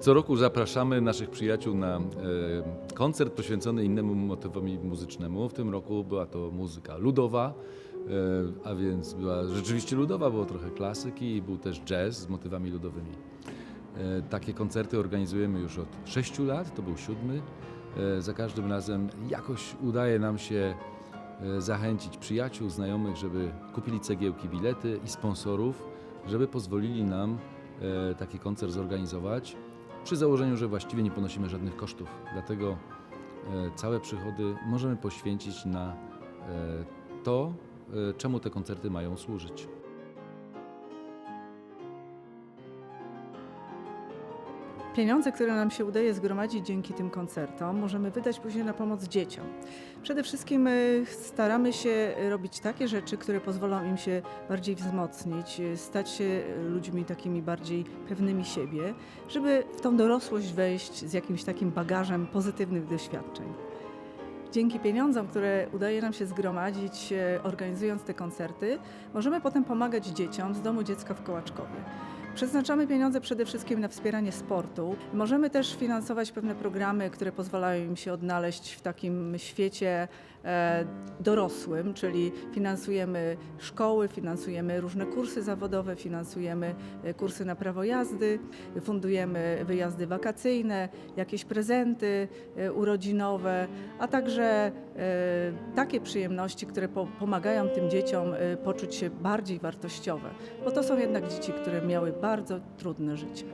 Co roku zapraszamy naszych przyjaciół na e, koncert poświęcony innemu motywowi muzycznemu. W tym roku była to muzyka ludowa, e, a więc była rzeczywiście ludowa, było trochę klasyki i był też jazz z motywami ludowymi. E, Takie koncerty organizujemy już od 6 lat, to był siódmy. Za każdym razem jakoś udaje nam się zachęcić przyjaciół, znajomych, żeby kupili cegiełki, bilety i sponsorów, żeby pozwolili nam taki koncert zorganizować przy założeniu, że właściwie nie ponosimy żadnych kosztów. Dlatego e, całe przychody możemy poświęcić na e, to, e, czemu te koncerty mają służyć. Pieniądze, które nam się udaje zgromadzić dzięki tym koncertom, możemy wydać później na pomoc dzieciom. Przede wszystkim y, staramy się robić takie rzeczy, które pozwolą im się bardziej wzmocnić, y, stać się y, ludźmi takimi bardziej pewnymi siebie, żeby w tą dorosłość wejść z jakimś takim bagażem pozytywnych doświadczeń. Dzięki pieniądzom, które udaje nam się zgromadzić, e, organizując te koncerty, możemy potem pomagać dzieciom z Domu Dziecka w Kołaczkowie. Przeznaczamy pieniądze przede wszystkim na wspieranie sportu. Możemy też finansować pewne programy, które pozwalają im się odnaleźć w takim świecie e, dorosłym, czyli finansujemy szkoły, finansujemy różne kursy zawodowe, finansujemy e, kursy na prawo jazdy, fundujemy wyjazdy wakacyjne, jakieś prezenty e, urodzinowe, a także takie przyjemności, które po, pomagają tym dzieciom poczuć się bardziej wartościowe, bo to są jednak dzieci, które miały bardzo trudne życie.